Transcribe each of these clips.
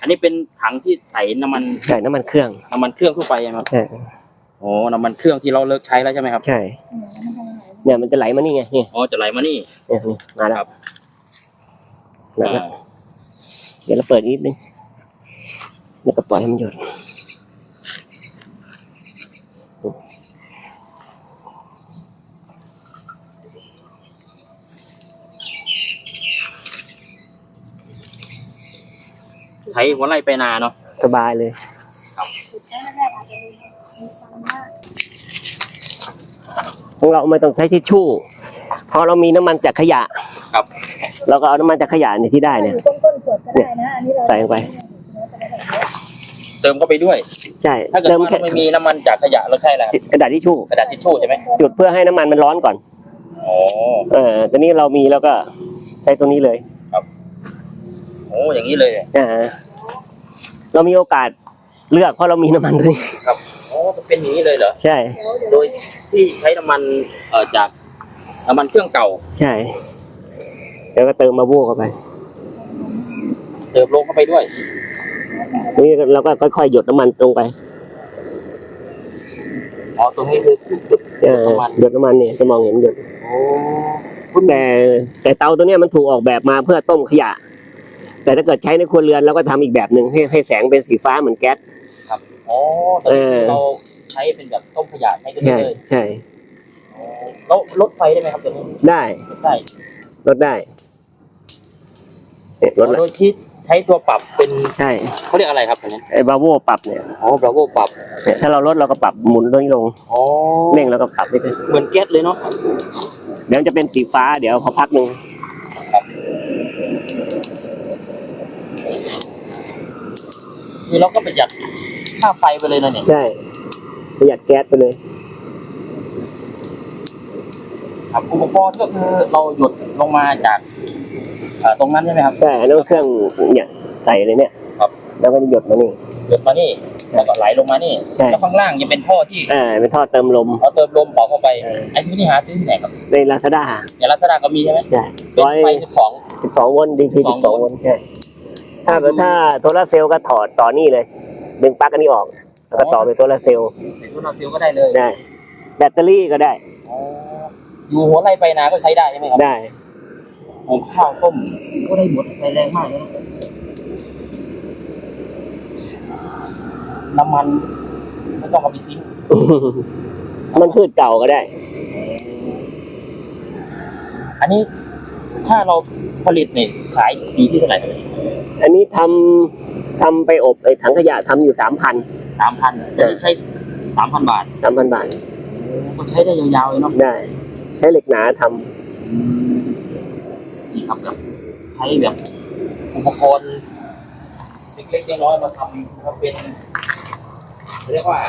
อันนี้เป็นถังที่ใส่น้ำมันใช่น้ำมันเครื่องน้ำมันเครื่องทั่วไปใช่ไหมครับใช่โอ้น้ำมันเครื่องที่เราเลิกใช้แล้วใช่ไหมครับใช่เนี่ยมันจะไหลมานี่ไงนี่อ๋อจะไหลมานี่เนี่ยนี่มาแล้วครับมาแล้วอ่าเดี๋ยวเราเปิดนิดนึงแล้วก็ปล่อยให้มันหยด ใช้หัวไล่ไปนาเนาะสบายเลยของเราไม่ต้องใช้ทิชชู่เพราะเรามีน้ำมันจากขยะ ครับ เราก็เอาน้ำมันจากขยะเนี่ยที่ได้เนี่ยอยู่ต้นต้นขวดก็ได้นะอันนี้เราใส่ลงไป เติมเข้าไปด้วย ใช่ถ้าเกิดเติมว่าแค่เราไม่มีน้ำมันจากขยะเราใช้อะไรครับกระดาษทิชชู่กระดาษทิชชู่ใช่ไหมจุดเพื่อให้น้ำมันมันร้อนก่อน อ๋อเออตอนนี้เรามีแล้วก็ใช้ตรงนี้เลย โอ้อย่างนี้เลยอ่า เรามีโอกาสเลือกเพราะเรามีน้ำมันตัวนี้ ครับโอ้มันเป็นอย่างนี้เลยเหรอ ใช่ โดยที่ใช้น้ำมันเอ่อจากน้ำมันเครื่องเก่า ใช่ แล้วก็เติมมาโว้เข้าไป เติมลงเข้าไปด้วย นี่เราก็ค่อยๆหยดน้ำมันตรงไปอ๋อตรงนี้คือจุดเออน้ำมันหยดน้ำมันเนี่ยจะมองเห็นหยด โอ้แต่แต่เตาตัวเนี้ยมันถูกออกแบบมาเพื่อต้มขยะ แต่ถ้าเกิดใช้ในครัวเรือนเราก็ทำอีกแบบหนึ่งให้ให้แสงเป็นสีฟ้าเหมือนแก๊สครับอ๋อตอนนี้เออเราใช้เป็นแบบต้มขยะใช้ตัวนี้ใช่เลยใช่อ๋อแล้วลดไฟได้ไหมครับตัวนี้ได้ลดได้ลดได้เนี่ยลดโดละยที่ใช้ตัวปรับเป็นใช่เขาเรียกอะไรครับตัวนี้ไอ้บาโวปรับเนี่ยอ๋อบราโวปรับเนี่ยถ้าเราลดเราก็ปรับหมุนตัวนี้ลงอ๋อเร่งแล้วก็ปรับไปเลยเหมือนแก๊สเลยเนาะเดี๋ยวจะเป็นสีฟ้าเดี๋ยวพอพักหนึ่ง คือเราก็ประหยัดค่าไฟไปเลยนะเนี่ยใช่ ประหยัดแก๊สไปเลย ครับอุปกรณ์ก็คือเราหยดลงมาจากเอ่อตรงนั้นใช่ไหมครับ ใช่อันนั้นเครื่องเนี่ยใส่เลยเนี่ยครับ แล้วก็จะหยดมานี่ หยดมานี่แล้วก็ไหลลงมานี่ใช่ แล้วข้างล่างจะเป็นท่อที่อ่าเป็นท่อเติมลม เราเติมลมเป่าเข้าไปไอ้ที่นี่หาซื้อที่ไหนครับในลาซาด้าอย่างลักษณะก็มีใช่ไหมใช่เป็นร้อยไฟสิบสอง สิบสองโวลต์ดีพีสิบสอง12โวลต์ใช่ ถ้าถ้าโซลาร์เซลล์ก็ถอดต่อนี่เลย ดึงปลั๊กอันนี้ออก แล้วก็ต่อไปโซลาร์เซลล์ใส่โซลาร์เซลล์ก็ได้เลยได้ แบตเตอรี่ก็ได้อ๋ออยู่หัวไร่ไปนาก็ใช้ได้ใช่ไหมครับ ได้หุงข้าวต้มก็ได้หมดใช้แรงมากเลยนะน้ำมันไม่ต้องเอาไปทิ้งมันพืชเก่าก็ได้ อันนี้ ถ้าเราผลิตเนี่ยขายปีที่เท่าไหร่อันนี้ทำทำไปอบไอ้ถังขยะทำอยู่สามพันสามพันใช้สามพันบาทสามพันบาทก็ใช้ได้ยาวๆเลยเนาะได้ ใช้เหล็กหนาทำนี่ครับแบบใช้แบบอุปกรณ์เล็กๆน้อยๆมาทำมาเป็นเรียกว่า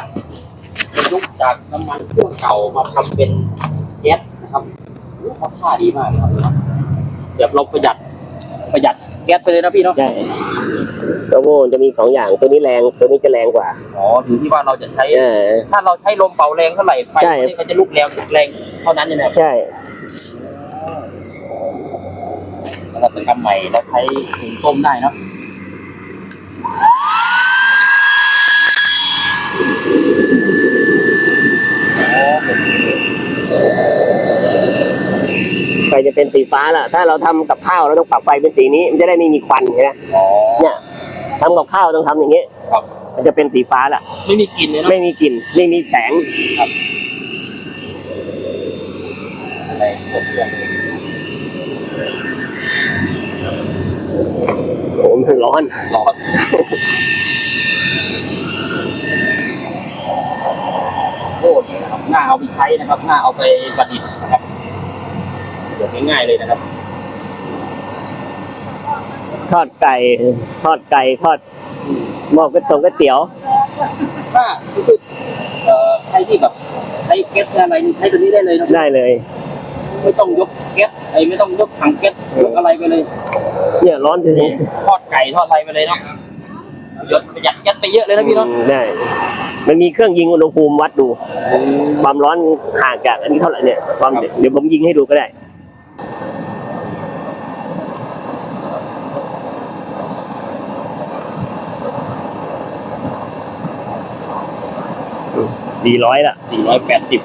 ประยุกต์จากน้ำมันเครื่องเก่ามาทำเป็นแก๊สนะครับเขาท่าดีมากเลยครับ แบบเราประหยัดประหยัดแก๊สไปเลยนะพี่เนาะได้ตัวโวจะมีสองอย่างตัวนี้แรงตัวนี้จะแรงกว่าอ๋ออยู่ที่ว่าเราจะใช้ เออ ถ้าเราใช้ลมเป่าแรงเท่าไหร่ไฟใช่ มันจะลุกแรงแรงเท่านั้นใช่ไหมครับใช่ แล้วเราจะทำใหม่เราใช้ถุงต้มได้เนาะ จะเป็นสีฟ้าล่ะ ถ้าเราทำกับข้าวเราต้องปรับไฟเป็นสีนี้ มันจะได้ไม่มีควันเห็นไหมอ๋อเนี่ยทำกับข้าวต้องทำอย่างนี้ครับมันจะเป็นสีฟ้าล่ะ ไม่มีกลิ่นเลยเนาะไม่มีกลิ่นไม่มีแสงอะไรกดเครื่องโอ้โหมันร้อนร้อนโอ้ดีนะครับน่าเอาไปใช้นะครับน่าเอาไปประดิษฐ์นะครับ เดี๋ยวง่ายๆเลยนะครับ ทอดไก่ ทอดไก่ ทอดหม้อก๋วยเตี๋ยวก๋วยเตี๋ยวถ้าคือเอ่อใครที่แบบใช้แก๊สอะไรนี่ใช้ตัวนี้ได้เลยเนอะได้เลย ไม่ต้องยกแก๊สไอ้ไม่ต้องยกถังแก๊สยกอะไรไปเลย เนี่ยร้อนทีนี้ทอดไก่ทอดอะไรไปเลยเนาะยดประหยัดแก๊สไปเยอะเลยนะพี่เนาะได้มันมีเครื่องยิงอุณหภูมิวัดดู ความร้อนห่างจากอันนี้เท่าไหร่เนี่ยความครับเดี๋ยวผมยิงให้ดูก็ได้ 400 ล่ะ 480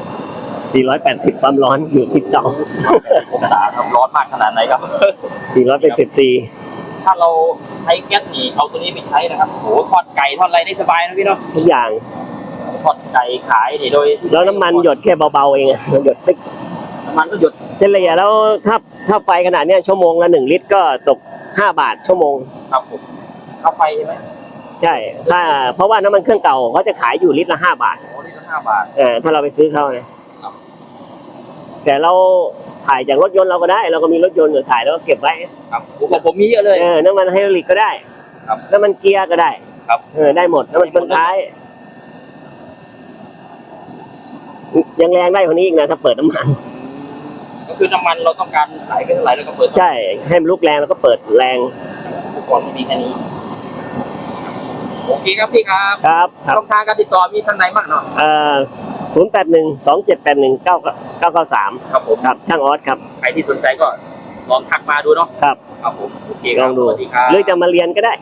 480 ความร้อนอยู่ที่เตาองศาครับร้อนมากขนาดไหนครับ 484 ถ้าเราใช้แก๊สหนีเอาตัวนี้ไปใช้นะครับโหทอดไก่ทอดอะไรได้สบายนะพี่เนาะทุกอย่าง ทอดไก่ขายเนี่ยโดยแล้วน้ำมันหยดแค่เบาๆเองอะหยดติ๊กน้ำมันก็หยดเฉลี่ยแล้วถ้าถ้าไฟขนาดเนี้ยชั่วโมงละหนึ่งลิตรก็ตกห้าบาทชั่วโมง ครับผมเข้าไฟใช่ไหมใช่ ถ้าเพราะว่าน้ำมันเครื่องเก่าก็จะขายอยู่ลิตรละห้าบาท ห้าบาท เออถ้าเราไปซื้อเขานะครับ แต่เราถ่ายจากรถยนต์เราก็ได้ เราก็มีรถยนต์อยู่ถ่ายแล้วก็เก็บไว้ ครับผมของผมมีเยอะเลย เออ น้ำมันไฮดรอลิกก็ได้ครับน้ำมันเกียร์ก็ได้ครับ เออ ได้หมด น้ำมันเฟืองท้าย ยังแรงได้กว่านี้อีกนะถ้าเปิดน้ำมัน ก็คือน้ำมันเราต้องการไหลไปเท่าไหร่แล้วก็เปิดใช่ ให้มันลุกแรงแล้วก็เปิดแรง อุปกรณ์มีแค่นี้ โอเคครับพี่ครับครับครับช่องทางการติดต่อมีทางไหนบ้างเนาะเอ่อศูนย์แปดหนึ่งสองเจ็ดแปดหนึ่งเก้าเก้าเก้าสามครับผมครับช่างออสครับใครที่สนใจก็ลองทักมาดูเนาะครับ ครับผมโอเคคลรัอบงดูสวัสดีครับ หรือจะมาเรียนก็ได้